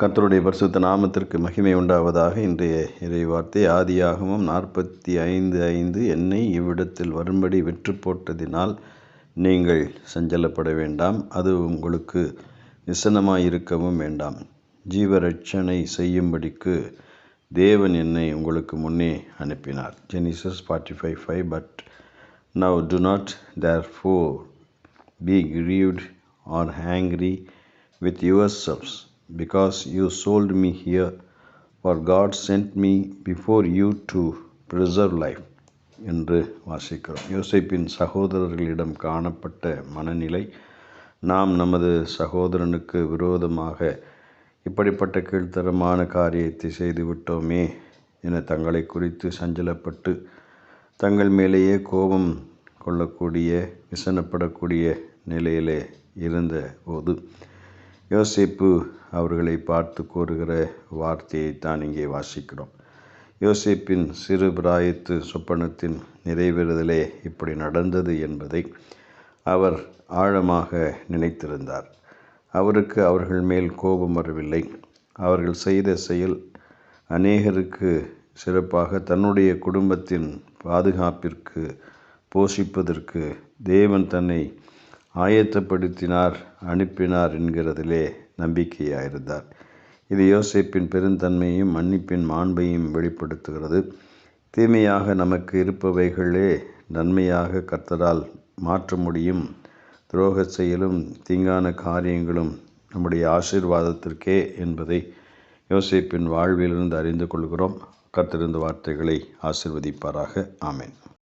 கர்த்தருடைய பரிசுத்த நாமத்திற்கு மகிமை உண்டாவதாக இன்றைய இறைவார்த்தை. ஆதியாகமும் நாற்பத்தி ஐந்து. ஐந்து என்னை இவ்விடத்தில் வரும்படி விற்று போட்டதினால் நீங்கள் சஞ்சலப்பட வேண்டாம். அது உங்களுக்கு விசனமாயிருக்கவும் வேண்டாம். ஜீவரட்சணை செய்யும்படிக்கு தேவன் என்னை உங்களுக்கு முன்னே அனுப்பினார். Genesis forty five five but now do not therefore be grieved or angry yourselves because you sold me here, for God sent me before you to preserve life. என்று வாசிக்கிறோம் யோசிப்பின் சகோதரர்களிடம் காணப்பட்ட மனநிலை நாம் நமது சகோதரனுக்கு விரோதமாக இப்படிப்பட்ட கீழ்த்தரமான காரியத்தை செய்துவிட்டோமே என தங்களை குறித்து சஞ்சலப்பட்டு தங்கள் மேலேயே கோபம் கொள்ளக்கூடிய விசனப்படக்கூடிய நிலையிலே இருந்த போது யோசிப்பு அவர்களை பார்த்து கூறுகிற வார்த்தையை தான் இங்கே வாசிக்கிறோம். யோசிப்பின் சிறு பிராயத்து சொப்பனத்தின் நிறைவேறுதலே இப்படி நடந்தது என்பதை அவர் ஆழமாக நினைத்திருந்தார். அவருக்கு அவர்கள் மேல் கோபம் வரவில்லை. அவர்கள் செய்த செயல் அநேகருக்கு சிறப்பாக தன்னுடைய குடும்பத்தின் பாதுகாப்பிற்கு போஷிப்பதற்கு தேவன் தன்னை ஆயத்தப்படுத்தினார் அனுப்பினார் என்கிறதிலே நம்பிக்கையாயிருந்தார். இது யோசிப்பின் பெருந்தன்மையும் மன்னிப்பின் மாண்பையும் வெளிப்படுத்துகிறது. தீமையாக நமக்கு இருப்பவைகளே நன்மையாக கர்த்தரால் மாற்ற முடியும். துரோக செயலும் தீங்கான காரியங்களும் நம்முடைய ஆசீர்வாதத்திற்கே என்பதை யோசிப்பின் வாழ்விலிருந்து அறிந்து கொள்கிறோம். கர்த்தரிந்த வார்த்தைகளை ஆசிர்வதிப்பாராக. ஆமேன்.